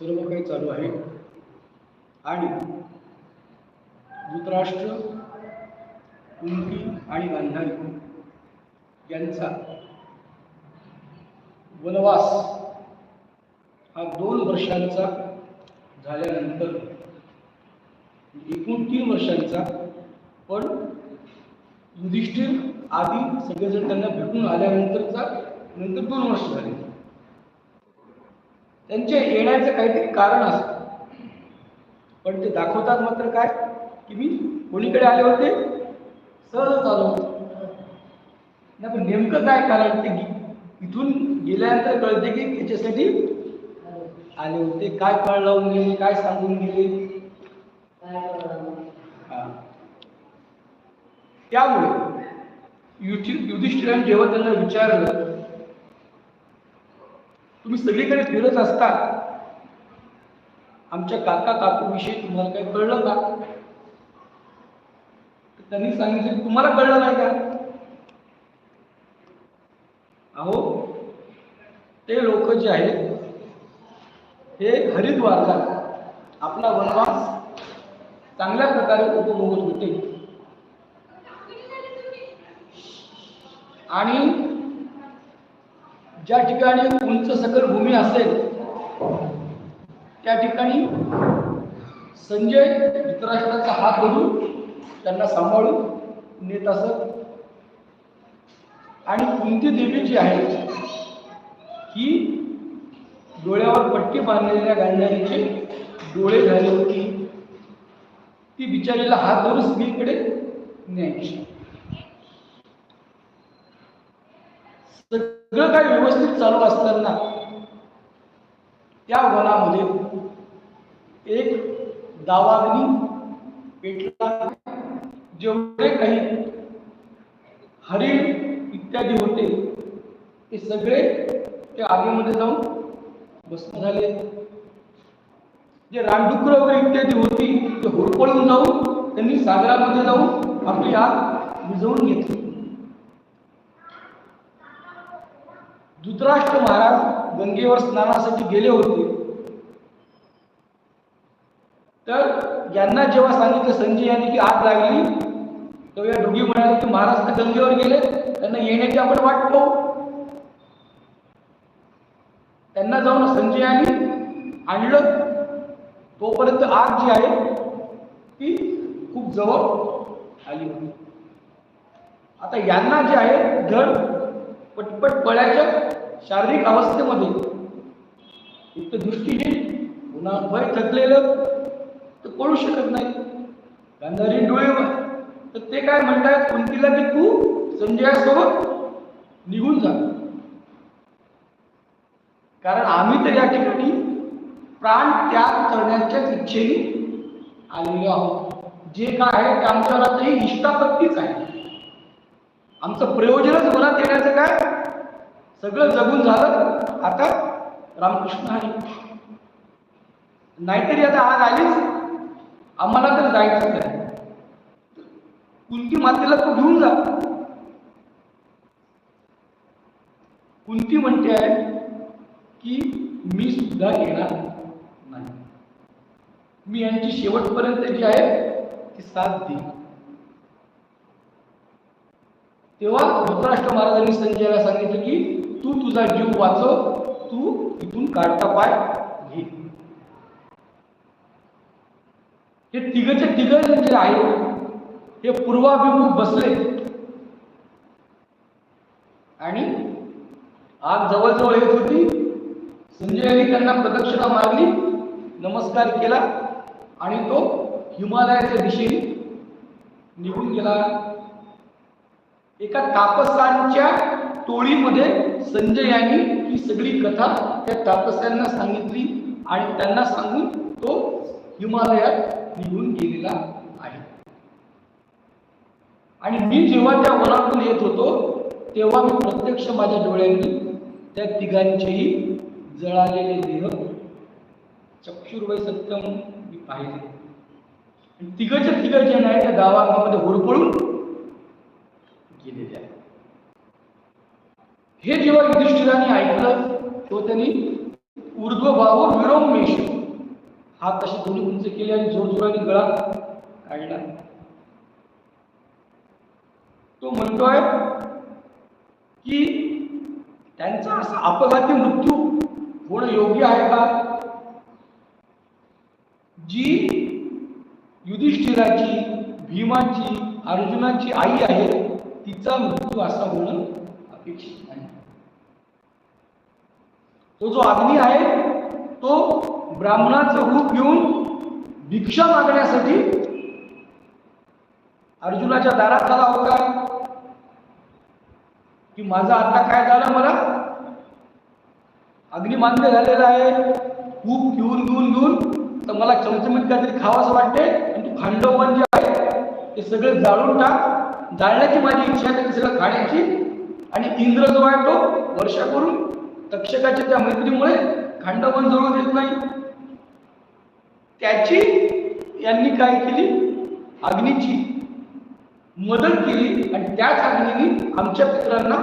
सर्व काही चालू आहे. आणि धृतराष्ट्र कुंती आणि गांधारी यांचा वनवास हा दोन वर्षांचा झाल्यानंतर एकूण तीन वर्षांचा पण युधिष्ठिर आधी सगळेजण त्यांना भेटून आल्यानंतरचा नंतर दोन वर्ष झाले. त्यांचे येण्याचं काहीतरी कारण असतं. पण ते दाखवतात मात्र काय? की मी कोणीकडे आले होते? सहज आलो होतो. नाही पण नेमकं काय कारण ते इथून गेल्यानंतर कळते की त्याच्यासाठी आले होते. काय कळ लावून गेले? काय सांगून गेले? हा. त्यामुळे युधी युधिष्ठिराने जेव्हा त्यांना विचारलं तुम्ही सगळीकडे फिरत असता आमच्या काका काकूविषयी तुम्हाला काही कळलं का? त्यांनी सांगितलं की तुम्हाला कळलं नाही का? अहो ते लोक जे आहेत हे हरिद्वारला आपला वनवास चांगल्या प्रकारे उपभोगत होते. आणि ज्या ठिकाणी उंच सकल भूमी असेल त्या ठिकाणी संजय धृतराष्ट्राचा हात धरून त्यांना सांभाळून नेत असत. आणि कुंती देवी जी आहे ही डोळ्यावर पट्टी बांधलेल्या गांधारीचे डोळे झाले होती. ती बिचारीला हात धरून स्त्रीकडे न्यायची. सगळं काही व्यवस्थित चालू असताना त्या वनामध्ये एक दावाग्नी पेटला. जेवढे काही हरिण इत्यादी होते ते सगळे त्या आगीमध्ये जाऊन भस्म झाले. जे रानडुकर वगैरे इत्यादी होती ते होरपळून जाऊन त्यांनी सागरामध्ये जाऊन आपली आग विझवून घेतली. धृतराष्ट्र महाराज गंगेवर स्नानासाठी गेले होते. तर यांना जेव्हा सांगितलं संजय यांनी की आग लागली तेव्हा या दोघी म्हणाले की महाराज तर गंगेवर गेले त्यांना येण्याची आपण वाट पाहू. त्यांना जाऊन संजयाने आणलं. तोपर्यंत आग जी आहे ती खूप जवळ आली होती. आता यांना जे आहे धड पटपट बळ्याच्या शारीरिक अवस्थेमध्ये एक तर दृष्टीहीन पुन्हा भय थकलेलं तर कळू शकत नाही. गांधारी डोळे तर ते काय म्हणतात? कुंतीला की तू संजयासोबत निघून जा. कारण आम्ही तर या ठिकाणी प्राण त्याग करण्याच्या इच्छेने आलेलो आहोत. जे काय आहे ते आमच्या इष्टापत्तीच आहे. आमचं प्रयोजनच मनात येण्याचं काय? सगळं जगून झालं. आता रामकृष्ण आहे. नाहीतरी आता आग आलीच. आम्हाला तर जायचं नाही कुंती मातेला तू घेऊन जा. कुंती म्हणते आहे की मी सुद्धा येणार नाही. मी यांची शेवटपर्यंत जी आहे ती साथ देईन. तेव्हा धृतराष्ट्र महाराजांनी संजयाला सांगितलं की तू तुझा जीव वाचव तू इथून काढता पाय घे. हे तिघचे तिघ जे आहे हे पूर्वाभिमुख बसले. आणि आग जवळजवळ येत होती. संजयाने त्यांना प्रदक्षिणा मारली नमस्कार केला आणि तो हिमालयाच्या दिशेने निघून गेला. एका तापसांच्या टोळीमध्ये संजय यांनी ही सगळी कथा त्या तापस्यांना सांगितली आणि त्यांना सांगून तो हिमालयात निघून गेलेला आहे. आणि मी जेव्हा त्या वनातून येत होतो तेव्हा मी प्रत्यक्ष माझ्या डोळ्यांनी त्या तिघांचेही जळालेले देह चक्षुर्वय सत्यम मी पाहिले. तिघच्या तिघ जे नाही त्या गावामध्ये होरपळून केलेले आहे. हे जेव्हा युधिष्ठिराने ऐकलं तो त्यांनी ऊर्ध्वभाव विरोमेश हात असे दोन्ही उंच केले आणि जोरजोराने गळा काढला. तो म्हणतोय की त्यांचा असा अपघाती मृत्यू होणं योग्य आहे का? जी युधिष्ठिराची भीमाची अर्जुनाची आई आहे तिचा मृत्यू असा होणं अपेक्षित नाही. तो जो अग्नी आहे तो ब्राह्मणाचं रूप घेऊन भिक्षा मागण्यासाठी अर्जुनाच्या दारात आला होता. की माझा आता काय झालं मला? अग्निमान्य झालेला आहे. खूप घेऊन घेऊन घेऊन. तर मला चमचमीत काहीतरी खावास वाटते आणि तू खांडवण जे आहे. ते सगळे जाळून टाक. जाळण्याची माझी इच्छा आहे ते खाण्याची. आणि इंद्र जो आहे तो वर्षा करून तक्षकाच्या त्या मैत्रीमुळे खांडवन जवळ देत नाही. त्याची यांनी काय केली? अग्नीची मदत केली आणि त्याच अग्नीने आमच्या पित्रांना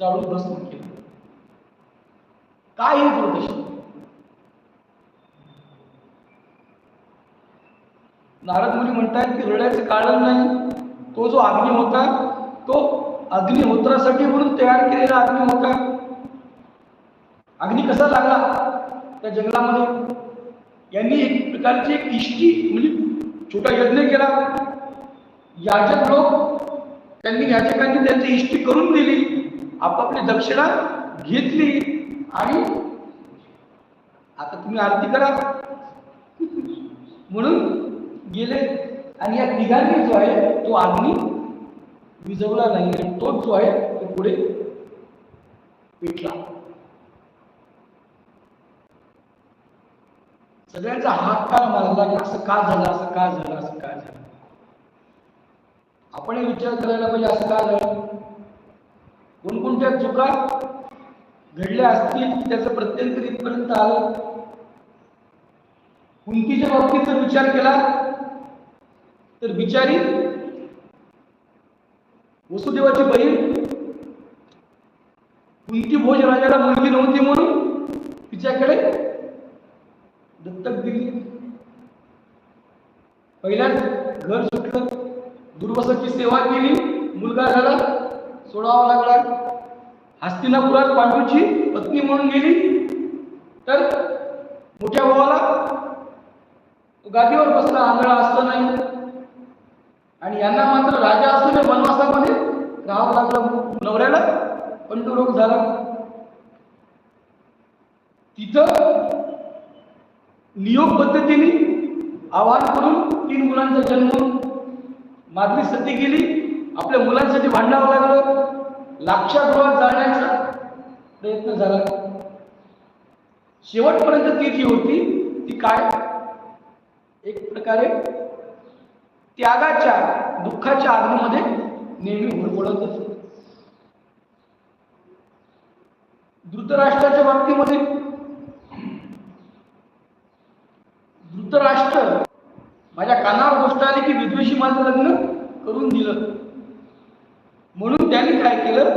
जाळून भस्म केलं. काय हे दुर्दशा नारद मुली म्हणतात की रडायचं कारण नाही. तो जो अग्नी होता तो अग्निहोत्रासाठी म्हणून तयार केलेला अग्नी होता अग्नी कसा लागला? त्या जंगलामध्ये. यांनी एक प्रकारची एक इष्टी म्हणजे छोटा यज्ञ केला. याचक लोक त्यांनी याचकांनी त्यांची इष्टी करून दिली. आपापली दक्षिणा घेतली. आणि आता तुम्ही आरती करा. म्हणून गेले आणि या तिघांनी जो आहे तो अग्नी विजवला नाही. आणि तोच जो आहे तो पुढे पेटला. सगळ्यांचा हात का मारला की असं का झालं असं का झालं असं का झालं? आपण विचार करायला पाहिजे असं का झालं? कोणकोणत्या चुका घडल्या असतील त्याचं प्रत्यंतर इथपर्यंत आलं? कुंतीच्या बाबतीत जर विचार केला? तर बिचारी वसुदेवाची बहीण कुंती भोज राजाला मुलगी नव्हती म्हणून तिच्याकडे दत्तक दिली. पहिल्याच घर सुटलं. दुर्वसाची सेवा केली. मुलगा झाला. सोडावा लागला. हस्तिनापुरात पांडूची पत्नी म्हणून गेली. तर मोठ्या भावाला गादीवर बसला. आंधळा असताना यांना मात्र राजा असून वनवासामध्ये राहावं लागलं नवऱ्याला पंडुरोग झाला. तिथं नियोग पद्धतीने आवाहन करून तीन मुलांचा जन्म माद्री सती गेली आपल्या मुलांसाठी भांडावं लागलं. लाक्षागृहात जाण्याचा प्रयत्न झाला. शेवटपर्यंत ती जी होती ती काय? एक प्रकारे त्यागाच्या दुःखाच्या आग्नीमध्ये नेहमी हुडपडत धृतराष्ट्राच्या बाबतीमध्ये धृतराष्ट्र माझ्या कानावर गोष्ट आली की विद्वेषी माझं लग्न करून दिलं. म्हणून त्यांनी काय केलं?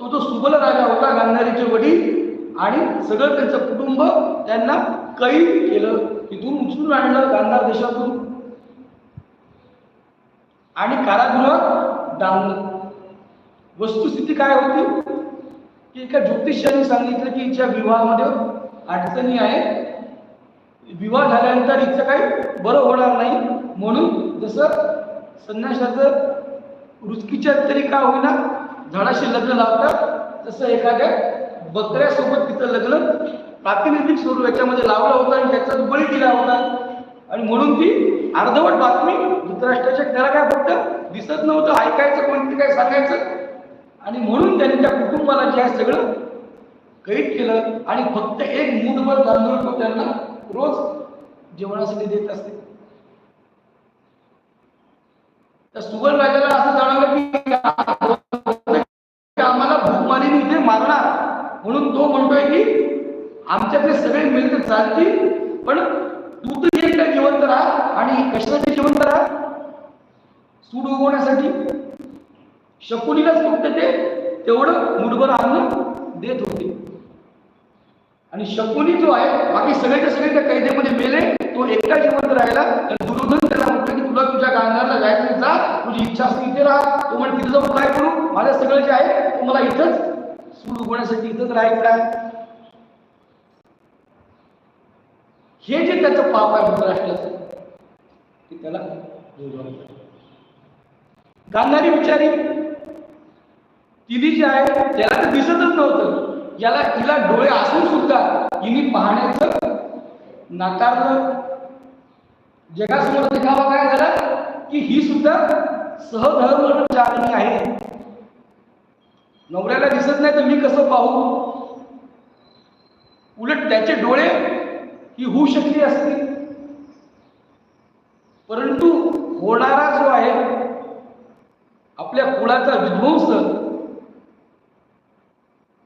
तो जो सुबल राजा होता गांधारीचे वडील आणि सगळं त्यांचं कुटुंब त्यांना कैद केलं. तिथून उचलून आणलं गांधार देशातून. आणि कारागृह डांबलं. वस्तुस्थिती काय होती? की एका ज्योतिषाने सांगितलं की हिच्या विवाहामध्ये अडचणी आहे विवाह झाल्यानंतर हिचं काही बरं होणार नाही. म्हणून जसं संन्यासाचं रुचकीच्या तरी का होईना झाडाशी लग्न लावतात तसं एखाद्या बकऱ्यासोबत तिचं लग्न प्रातिनिधिक स्वरूप याच्यामध्ये लावलं होतं आणि त्याचा बळी दिला होता. आणि म्हणून ती अर्धवट बातमी धृतराष्ट्राच्या त्याला काय फक्त दिसत नव्हतं ऐकायचं कोणती काय सांगायचं? आणि म्हणून त्यांनी त्या कुटुंबाला जे आहे सगळं कैद केलं आणि फक्त एक मूठभर तांदूळ तो त्यांना रोज जेवणासाठी देत असते. तर सुवर्ण राजाला असं जाणवलं की आम्हाला भूकमारीने इथे मारणार. म्हणून तो म्हणतोय की आमच्यातले सगळे मिळते चालतील पण तू तर एक एकटा जिवंत राहा आणि कशाचे जिवंत राहा? सूड उगवण्यासाठी. शकुनीलाच फक्त ते तेवढं मुठभर अन्न देत होते. आणि शकुनी जो आहे बाकी सगळ्याच्या सगळे त्या कैदेमध्ये मेले तो एकटा जिवंत राहिला. तर त्याला म्हटलं की तुला तुझ्या गांधारला जायचं जा. तुझी इच्छा असते इथे राहा. तो म्हणजे तिथं जाऊन काय करू? माझ्या सगळं जे आहे मला इथंच सूड उगवण्यासाठी इथंच राहायचं आहे. हे जे त्याचं पाप आहे धृतराष्ट्राचं ते त्याला गांधारी विचारी तिने जे आहे त्याला तर दिसतच नव्हतं. याला तिला डोळे असून सुद्धा हिने पाहण्याचं नाकारलं. जगासमोर देखावा काय झाला? की ही सुद्धा सहधर्मचारिणी आहे. नवऱ्याला दिसत नाही तर मी कसं पाहू? उलट त्याचे डोळे ही होऊ शकली असती. परंतु होणारा जो आहे आपल्या कुळाचा विध्वंस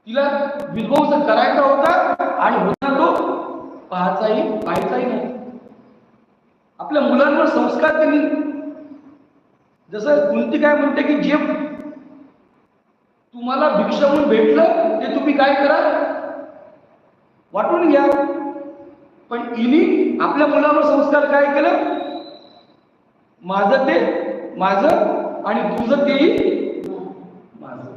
तिला विध्वंस करायचा होता आणि होता तो पाहायचाही पाहायचाही नाही. आपल्या मुलांवर संस्कार त्यांनी जसं कुंती काय म्हणते की जे तुम्हाला भिक्षा म्हणून भेटलं ते तुम्ही काय करा? वाटून घ्या. पण इनी आपल्या मुलावर संस्कार काय केलं? माझं ते माझं आणि तुझं तेही माझं.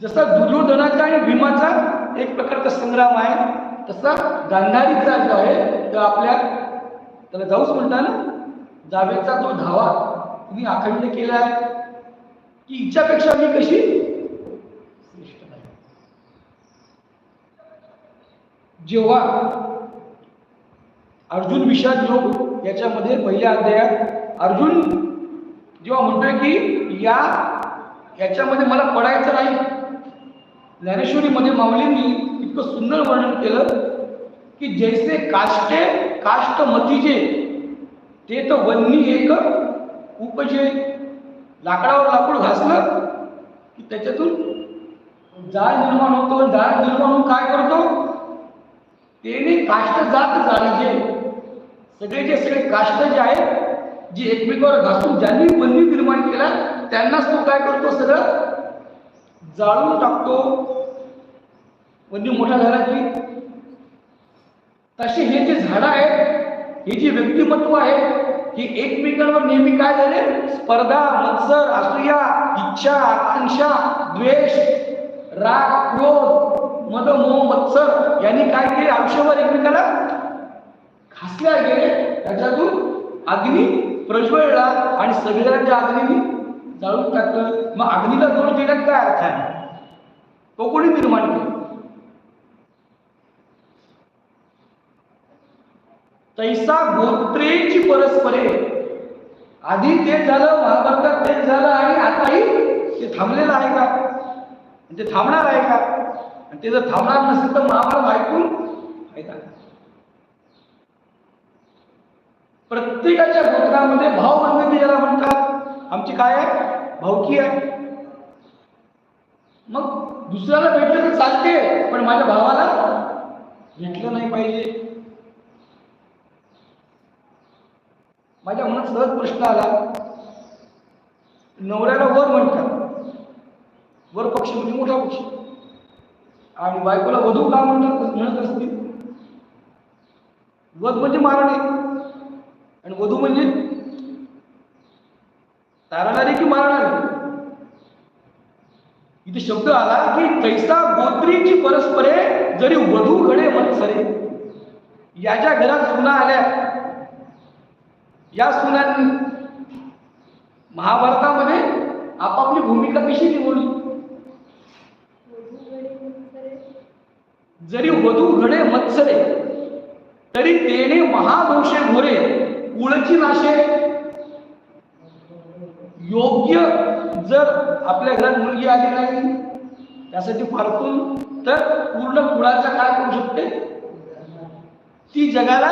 जसा दुर्योधनाचा आणि भीमाचा एक प्रकारचा संग्राम आहे तसा गांधारीचा जो आहे तो आपल्या त्याला जाऊच म्हणता ना जावेचा तो धावा तुम्ही अखंड केला आहे की हिच्यापेक्षा मी कशी श्रेष्ठ आहे जेव्हा अर्जुन विषाद योग याच्यामध्ये पहिल्या अध्यायात अर्जुन जेव्हा म्हणतोय की या याच्यामध्ये मला पडायचं नाही. ज्ञानेश्वरीमध्ये माऊलींनी इतकं सुंदर वर्णन केलं की जैसे काष्टे काष्ट मतीजे ते तर वन्नी एक उपजे. लाकडावर लाकूड घासलं की त्याच्यातून जाळ निर्माण होतो. जाळ निर्माण होऊन काय करतो? तेने काष्ट जात जाळीजे सगळे जे सगळे काष्ट जे आहेत जे एकमेकावर घासून ज्यांनी बंदी निर्माण केला त्यांनाच तो काय करतो सगळं? जाळून टाकतो. बंदी मोठा झाला की तसे हे जे झाडं आहेत हे जे व्यक्तिमत्व आहे हे एकमेकांवर नेहमी काय झाले? स्पर्धा मत्सर असूया इच्छा आकांक्षा द्वेष राग क्रोध मद मोह मत्सर यांनी काय केले? आयुष्यभर एकमेकाला खासल्या गेले. त्याच्यातून अग्नी प्रज्वळला आणि सगळ्यांच्या अग्नीने जाळून टाकलं. मग अग्नीला दोष देण्यात काय अर्थ आहे? तो कोणी निर्माण केला? तैसा गोत्रेची परस्परे. आधी ते झालं महाभारतात तेच झालं आणि आताही ते थांबलेलं आहे का? म्हणजे ते थांबणार आहे का? आणि ते जर थांबणार नसेल तर महाभारत ऐकून फायदा प्रत्येकाच्या गोत्रामध्ये भाव बनवते ज्याला म्हणतात आमची काय आहे? भावकी आहे. मग दुसऱ्याला भेटलं तर चालते पण माझ्या भावाला भेटलं नाही पाहिजे. माझ्या मनात सहज प्रश्न आला. नवऱ्याला वर म्हणतात. वर पक्षी म्हणजे मोठा पक्षी. आणि बायकोला वधू का म्हणतात म्हणत असतील. वध म्हणजे मारणे. आणि वधू म्हणजे तारणारी की मारणारी. इथे शब्द आला की तैसा गोत्रीची परस्परे जरी वधू घडे मत्सरे याच्या घरात सुना आल्या या सुनांनी महाभारतामध्ये आपापली भूमिका कशी निवडली? जरी वधू घडे मत्सरे तरी तेने महादोषे घोरे कुळची नाशे योग्य जर आपल्या घरात मुलगी आली नाही त्यासाठी फारकून तर पूर्ण कुळाचा काय करू शकते? ती जगाला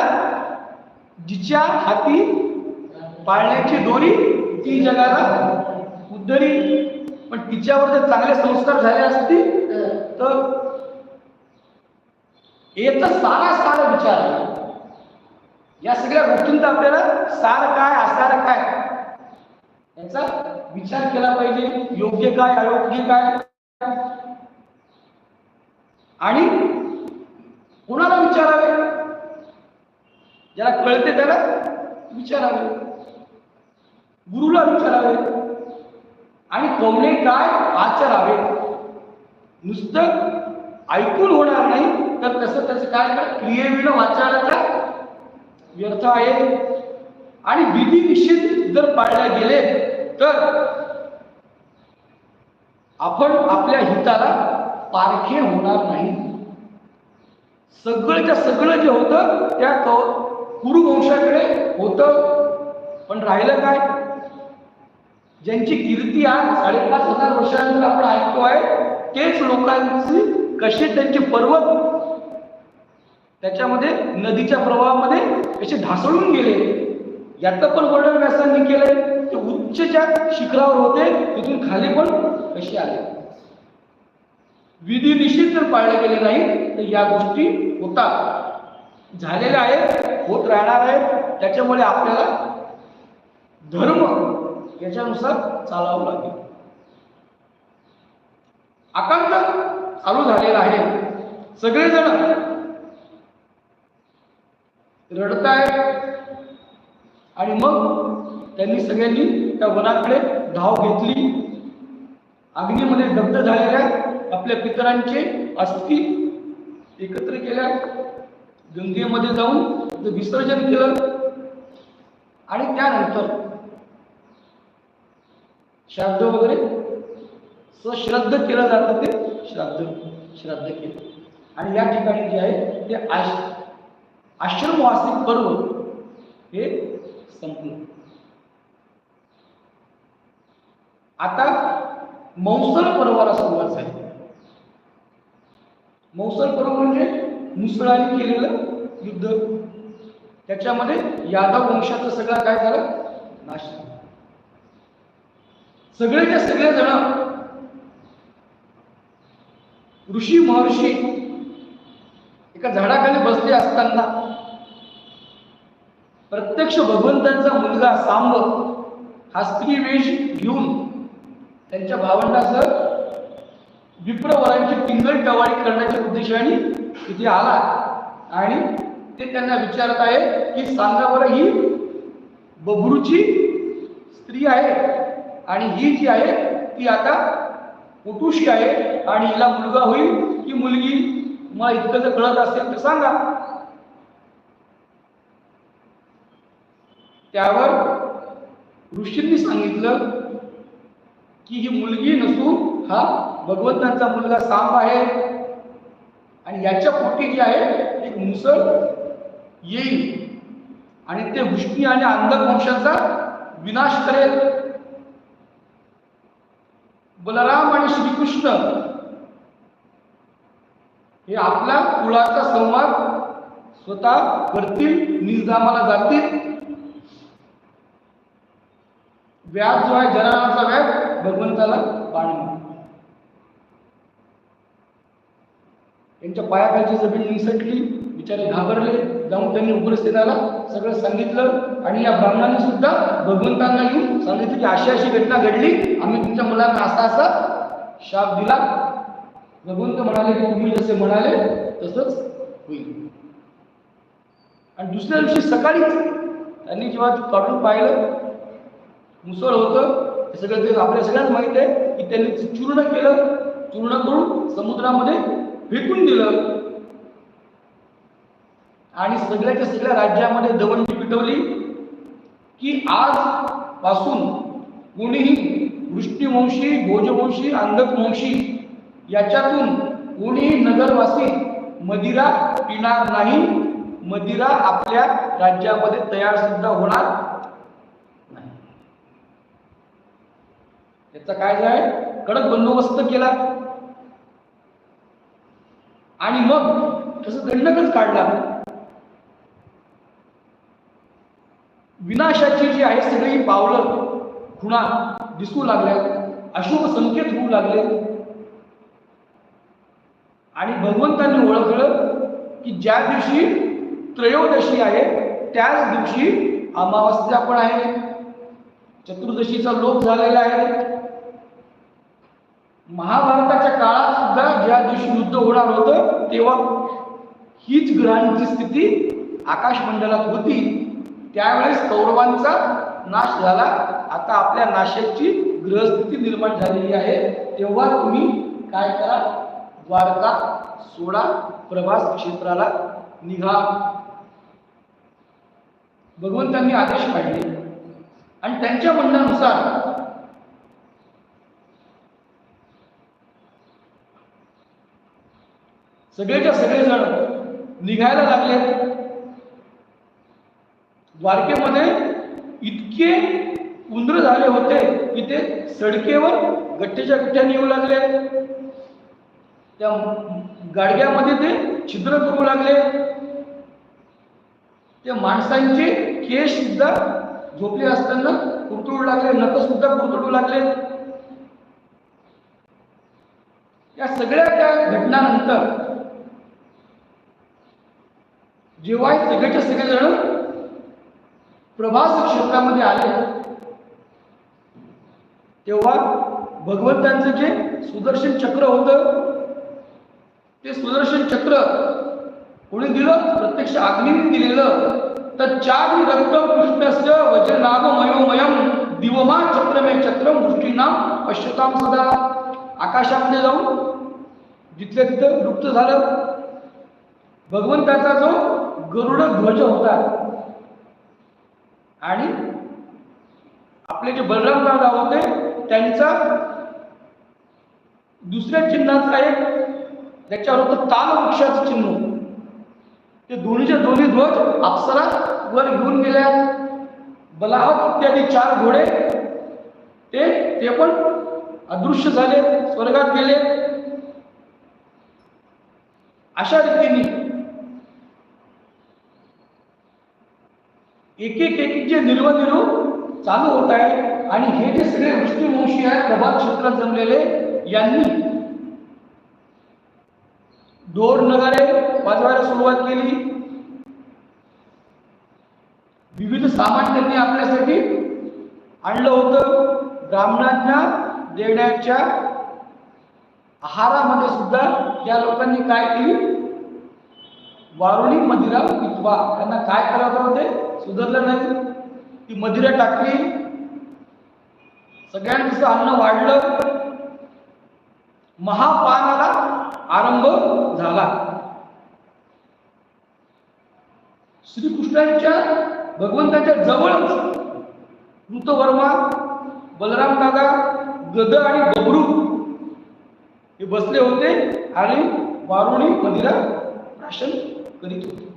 जिच्या हाती पाळण्याची दोरी ती जगाला उद्धरी पण तिच्यावर जर चांगले संस्कार झाले असतील तर याचा सारा सार विचार. आहे. या सगळ्या गोष्टींचा आपल्याला सार काय आसार काय? याचा विचार केला पाहिजे. योग्य काय अयोग्य काय? आणि कोणाला विचारावे? ज्याला कळते त्याला विचारावे. गुरुला विचारावे. आणि कवणे काय आचरावे. नुसतं ऐकून होणार नाही. तर तसं त्याचं काय कर क्रियेविना वाचायला काय? व्यर्थ आहे. आणि विधी निश्चित जर पाळले गेले तर आपण आपल्या हिताला पारखे होणार नाही. सगळंच्या सगळं जे होतं त्या क- कुरुवंशाकडे होतं. पण राहिलं काय? ज्यांची कीर्ती आज साडेपाच हजार वर्षानंतर आपण ऐकतो आहे तेच लोकांची कसे त्यांचे पर्वत त्याच्यामध्ये नदीच्या प्रवाहामध्ये असे ढासळून गेले. याचं पण वर्णन व्यासांनी केलंय. ते उच्चच्या शिखरावर होते. तिथून खाली पण कसे आले. विधी निश्चित जर पाळले गेले नाही तर या गोष्टी होतात. झालेल्या आहेत होत राहणार आहेत. त्याच्यामुळे आपल्याला धर्म याच्यानुसार चालावं लागेल. आकांत चालू झालेला आहे. सगळेजण रडताय. आणि मग त्यांनी सगळ्यांनी त्या वनाकडे धाव घेतली. अग्नीमध्ये दग्ध झालेल्या आपल्या पितरांचे अस्थि एकत्र केल्या. गंगेमध्ये जाऊन ते विसर्जन केलं. आणि त्यानंतर श्राद्ध वगैरे सश्राद्ध केलं जातं ते श्राद्ध श्राद्ध केलं. आणि या ठिकाणी जे आहे ते आश आश्रमवासी पर्व हे संपलं. आता मौसल पर्वाला सुरुवात झाली. मौसल पर्व म्हणजे मुसळाने केलेलं युद्ध. त्याच्यामध्ये यादव वंशाचं सगळं काय झालं? नाश सगळेच्या सगळे जण ऋषी महर्षी एका झाडाखाली बसले असताना प्रत्यक्ष भगवंतांचा मुलगा सांब हा स्त्री वेश घेऊन त्यांच्या भावंडासह विप्रवरांची पिंगल टवाळी करण्याच्या उद्देशाने तिथे आला. आणि ते त्यांना विचारत आहे की सांगा बरं ही बबरूची स्त्री आहे आणि ही जी आहे ती आता पोटुशी आहे आणि हिला मुलगा होईल की मुलगी? मला इतकं जर कळत असेल तर सांगा. त्यावर ऋषींनी सांगितलं की ही मुलगी नसून हा भगवंतांचा मुलगा सांब आहे. आणि याच्या पोटी जी आहे एक मुसळ येईल. आणि ते वृष्टी आणि अंधक वंशाचा विनाश करेल. बलराम आणि श्रीकृष्ण हे आपल्या कुळाचा संवाद स्वतः करतील निजामाला जातील. व्याज जो आहे जनावरचा व्याज भगवंताला पाणी त्यांच्या पायाखालची जमीन निसटली बिचारे घाबरले जाऊन त्यांनी उग्रसेनाला सगळं सांगितलं आणि या ब्राह्मणांनी सुद्धा भगवंतांना येऊन सांगितलं की अशी अशी घटना घडली आम्ही तुमच्या मुलांना असा असा शाप दिला. भगवंत म्हणाले की तुम्ही जसे म्हणाले तसंच होईल. आणि दुसऱ्या दिवशी सकाळीच त्यांनी जेव्हा काढून पाहिलं मुसळ होतं. हे सगळं ते आपल्या सगळ्यांना माहीत आहे की त्यांनी चूर्ण केलं चूर्ण करून समुद्रामध्ये फेकून दिलं. आणि सगळ्याच्या सगळ्या राज्यामध्ये दवंडी पिटवली की आज पासून कोणीही वृष्टीवंशी भोजवंशी अंधकवंशी याच्यातून कोणीही नगरवासी मदिरा पिणार नाही. मदिरा आपल्या राज्यामध्ये तयार सुद्धा होणार नाही याचा काय जे आहे? कडक बंदोबस्त केला. आणि मग तसं दंडकच काढला. विनाशाची जी आहे सगळी पावलं खुणा दिसू लागल्या अशुभ संकेत होऊ लागले. आणि भगवंतांनी ओळखलं की ज्या दिवशी त्रयोदशी आहे त्याच दिवशी अमावस्या पण आहे. चतुर्दशीचा लोप झालेला आहे. महाभारताच्या काळात सुद्धा ज्या दिवशी युद्ध होणार होतं तेव्हा हीच ग्रहांची स्थिती आकाशमंडलात होती. त्यावेळेस कौरवांचा नाश झाला. आता आपल्या नाशाची ग्रहस्थिती निर्माण झालेली आहे. तेव्हा तुम्ही काय करा? द्वारका सोडा. प्रवास क्षेत्राला निघा. भगवंतांनी आदेश काढले आणि त्यांच्या म्हणण्यानुसार सगळेच्या सगळे जण निघायला लागले. द्वारकेमध्ये इतके उंदर झाले होते की ते सडकेवर गट्ट्याच्या गठ्ठ्याने येऊ लागले. त्या गाडग्यामध्ये ते छिद्र करू लागले. त्या माणसांचे केस सुद्धा झोपले असताना कुरतडू लागले नख सुद्धा कुरतडू लागले. या सगळ्या त्या घटनानंतर जेव्हा हे सगळेजण प्रभास क्षेत्रामध्ये आले तेव्हा भगवंतांचं जे सुदर्शन चक्र होतं ते सुदर्शन चक्र कोणी दिलं? प्रत्यक्ष अग्नीने दिलेलं. तर चार रक्त कृष्णस्य वज्रनाभ मयोमयम दिवमा चक्रमे चक्रम मुष्टीनाम पश्यताम सदा. आकाशामध्ये जाऊन जिथल्या तिथं लुप्त झालं. भगवंताचा जो गरुड ध्वज होता आणि आपले जे बलराम दादा होते त्यांचा दुसऱ्या चिन्हाचा एक त्याच्यावर होतं ताल वृक्षाचं चिन्ह. ते दोन्हीचे दोन्ही ध्वज अप्सरा वर घेऊन गेल्या. बलाहत इत्यादी चार घोडे ते ते पण अदृश्य झाले स्वर्गात गेले. अशा रीतीने एक एक एक जे निर्वनिरू चालू होत आहे आणि हे जे सगळे वृष्टीवंशी आहेत प्रभात क्षेत्रात जमलेले यांनी दोर नगारे वाजवायला सुरुवात केली. विविध सामान त्यांनी आपल्यासाठी आणलं होतं. ब्राह्मणांना देण्याच्या आहारामध्ये सुद्धा या लोकांनी काय केली? वारुणी मदिरा पितवा त्यांना काय करायचं होते? सुधारलं नाही. ती मदिरा टाकली. सगळ्यांचं अन्न वाढलं. महापानाला आरंभ झाला. श्रीकृष्णांच्या भगवंताच्या जवळच ऋतवर्मा बलराम दादा गद आणि गबरू हे बसले होते आणि वारुणी मंदिरात प्राशन करीत होते.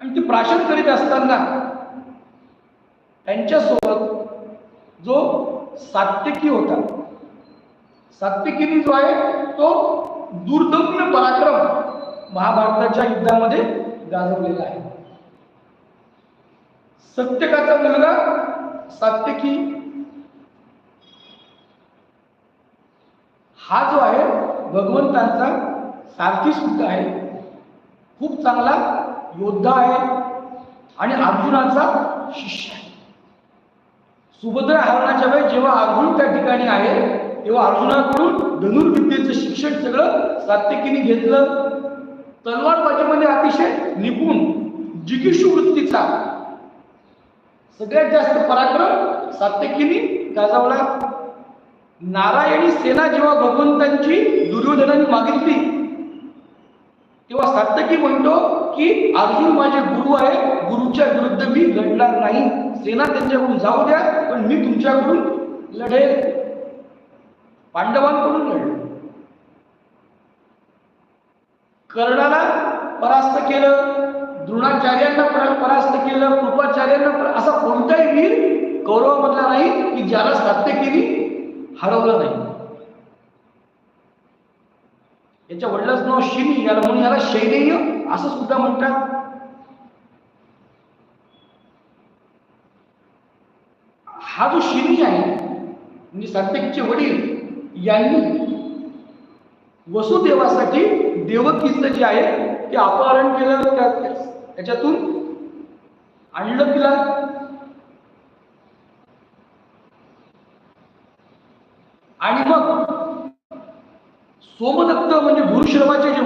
आणि ते प्राशन करीत असताना त्यांच्यासोबत जो सात्यकी होता सात्यकीनी जो आहे तो दुर्दम्य पराक्रम महाभारताच्या युद्धामध्ये गाजवलेला आहे. सत्यकाचा मुलगा सात्यकी हा जो आहे भगवंतांचा सारथी सुद्धा आहे. खूप चांगला योद्धा आहे आणि अर्जुनाचा शिष्य आहे. सुभद्रा हरणाच्या वेळी जेव्हा अर्जुन त्या ठिकाणी आहे तेव्हा अर्जुनाकडून धनुर्विद्येचं शिक्षण सगळं सात्यकीने घेतलं. तलवारबाजीमध्ये अतिशय निपुण जिगिषू वृत्तीचा. सगळ्यात जास्त पराक्रम सात्यकीने गाजवला. नारायणी सेना जेव्हा भगवंतांची दुर्योधनाने मागितली तेव्हा सातकी म्हणतो की अर्जुन माझे गुरु आहे गुरुच्या विरुद्ध मी लढणार नाही. सेना त्यांच्याकडून जाऊ द्या पण मी तुमच्याकडून लढेल. पांडवांकडून लढलो. कर्णाला परास्त केलं द्रोणाचार्यांना परास्त केलं कृपाचार्यांना असा कोणताही वीर कौरवामधला नाही की ज्याला सात्यकीने हरवलं नाही. त्याच्या वडिलाचं नाव शिमी याला म्हणून याला शैलेय असं सुद्धा म्हणतात. हा जो शिमी आहे म्हणजे सात्यकचे वडील यांनी वसुदेवासाठी देवकीचं जे आहे ते अपहरण केलं त्याच्यातून आणलं तिला. आणि मग सोमदत्त म्हणजे भूषरवाचे जे